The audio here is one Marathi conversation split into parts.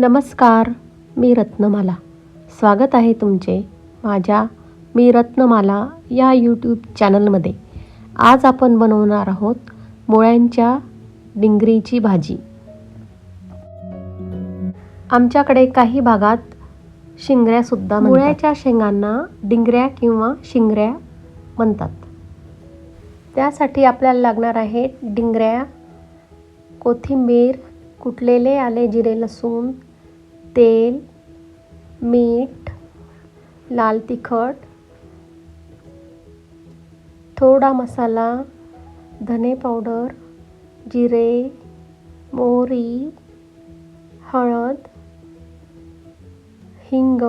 नमस्कार मी रत्नमाला. स्वागत आहे तुमचे माझ्या मी रत्नमाला या यूट्यूब चॅनलमध्ये आज आपण बनवणार आहोत मुळ्यांच्या डिंगरीची भाजी. आमच्याकडे काही भागात शिंगऱ्यासुद्धा मुळ्याच्या शेंगांना डिंगऱ्या किंवा शिंगऱ्या म्हणतात. त्यासाठी आपल्याला लागणार आहे डिंगऱ्या कोथिंबीर कुटलेले आले जिरे लसूण तेल मीठ लाल तिखट थोडा मसाला धने पावडर जिरे मोहरी हळद हिंग.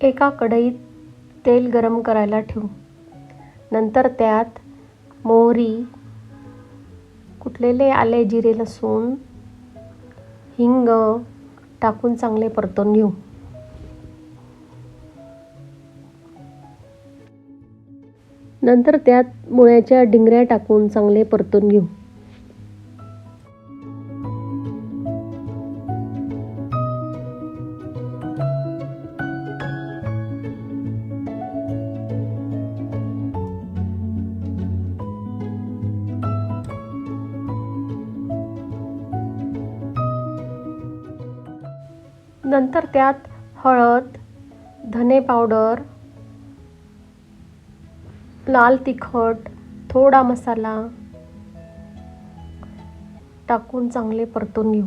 एका कढईत तेल गरम करायला ठेवू. नंतर त्यात मोहरी कुठलेले आले जिरे लसूण हिंग टाकून चांगले परतून घेऊ. नंतर त्यात मुळ्याच्या डिंगऱ्या टाकून चांगले परतून घेऊ. नंतर त्यात हळद धने पावडर लाल तिखट थोडा मसाला टाकून चांगले परतून घेऊ.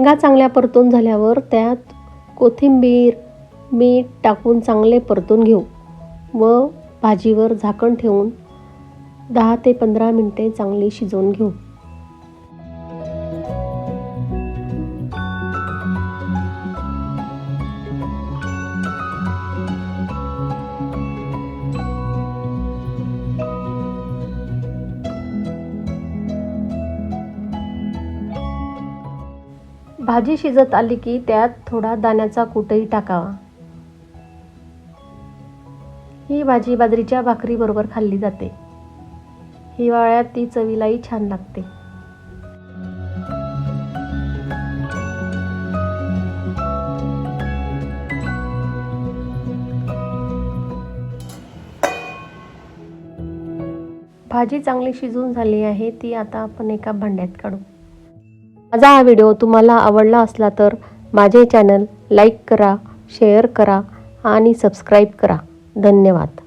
शेंगा चांगल्या परतून झाल्यावर त्यात कोथिंबीर मीठ टाकून चांगले परतून घेऊ व भाजीवर झाकण ठेवून दहा ते पंधरा मिनटे चांगली शिजवून घेऊ. भाजी शिजत आली की त्यात थोडा दाण्याचा कुटही टाकावा. ही भाजी बाजरीच्या भाकरीबरोबर खाल्ली जाते. हिवाळ्यात ती चवीलाही छान लागते. भाजी चांगली शिजून झाली आहे ती आता आपण एका भांड्यात काढू. माझा हा व्हिडिओ तुम्हाला आवडला असला तर माझे चॅनल लाईक करा शेअर करा आणि सबस्क्राईब करा. धन्यवाद.